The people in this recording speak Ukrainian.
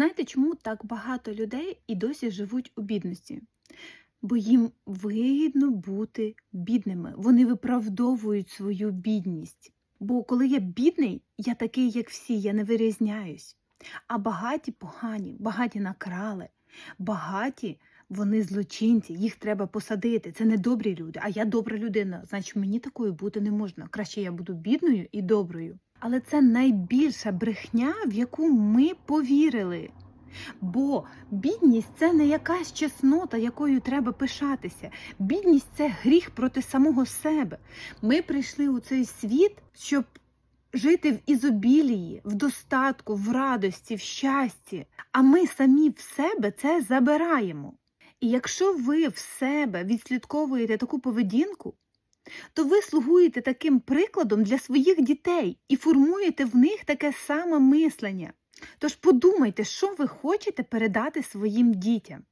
Знаєте, чому так багато людей і досі живуть у бідності? Бо їм вигідно бути бідними. Вони виправдовують свою бідність. Бо коли я бідний, я такий, як всі, я не вирізняюсь. А багаті погані, багаті накрали, багаті вони злочинці, їх треба посадити. Це не добрі люди, а я добра людина. Значить, мені такою бути не можна. Краще я буду бідною і доброю. Але це найбільша брехня, в яку ми повірили. Бо бідність це не якась чеснота, якою треба пишатися. Бідність це гріх проти самого себе. Ми прийшли у цей світ, щоб жити в ізобілії, в достатку, в радості, в щасті. А ми самі в себе це забираємо. І якщо ви в себе відслідковуєте таку поведінку, то ви слугуєте таким прикладом для своїх дітей і формуєте в них таке саме мислення. Тож подумайте, що ви хочете передати своїм дітям.